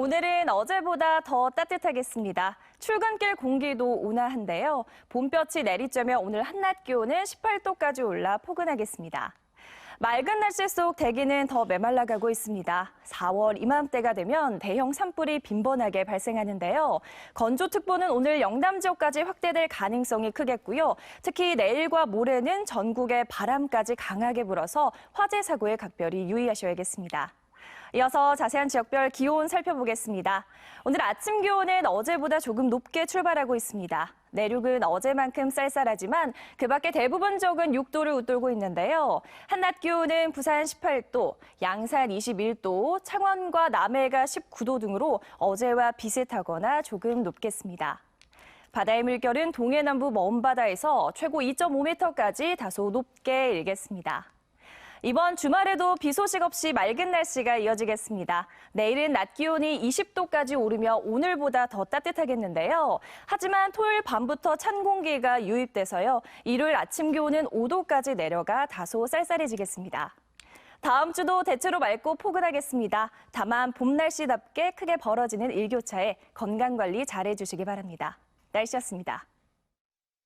오늘은 어제보다 더 따뜻하겠습니다. 출근길 공기도 온화한데요. 봄볕이 내리쬐며 오늘 한낮 기온은 18도까지 올라 포근하겠습니다. 맑은 날씨 속 대기는 더 메말라가고 있습니다. 4월 이맘때가 되면 대형 산불이 빈번하게 발생하는데요. 건조특보는 오늘 영남 지역까지 확대될 가능성이 크겠고요. 특히 내일과 모레는 전국에 바람까지 강하게 불어서 화재 사고에 각별히 유의하셔야겠습니다. 이어서 자세한 지역별 기온 살펴보겠습니다. 오늘 아침 기온은 어제보다 조금 높게 출발하고 있습니다. 내륙은 어제만큼 쌀쌀하지만 그 밖에 대부분 지역은 6도를 웃돌고 있는데요. 한낮 기온은 부산 18도, 양산 21도, 창원과 남해가 19도 등으로 어제와 비슷하거나 조금 높겠습니다. 바다의 물결은 동해 남부 먼 바다에서 최고 2.5m까지 다소 높게 일겠습니다. 이번 주말에도 비 소식 없이 맑은 날씨가 이어지겠습니다. 내일은 낮 기온이 20도까지 오르며 오늘보다 더 따뜻하겠는데요. 하지만 토요일 밤부터 찬 공기가 유입돼서요. 일요일 아침 기온은 5도까지 내려가 다소 쌀쌀해지겠습니다. 다음 주도 대체로 맑고 포근하겠습니다. 다만 봄 날씨답게 크게 벌어지는 일교차에 건강 관리 잘해 주시기 바랍니다. 날씨였습니다.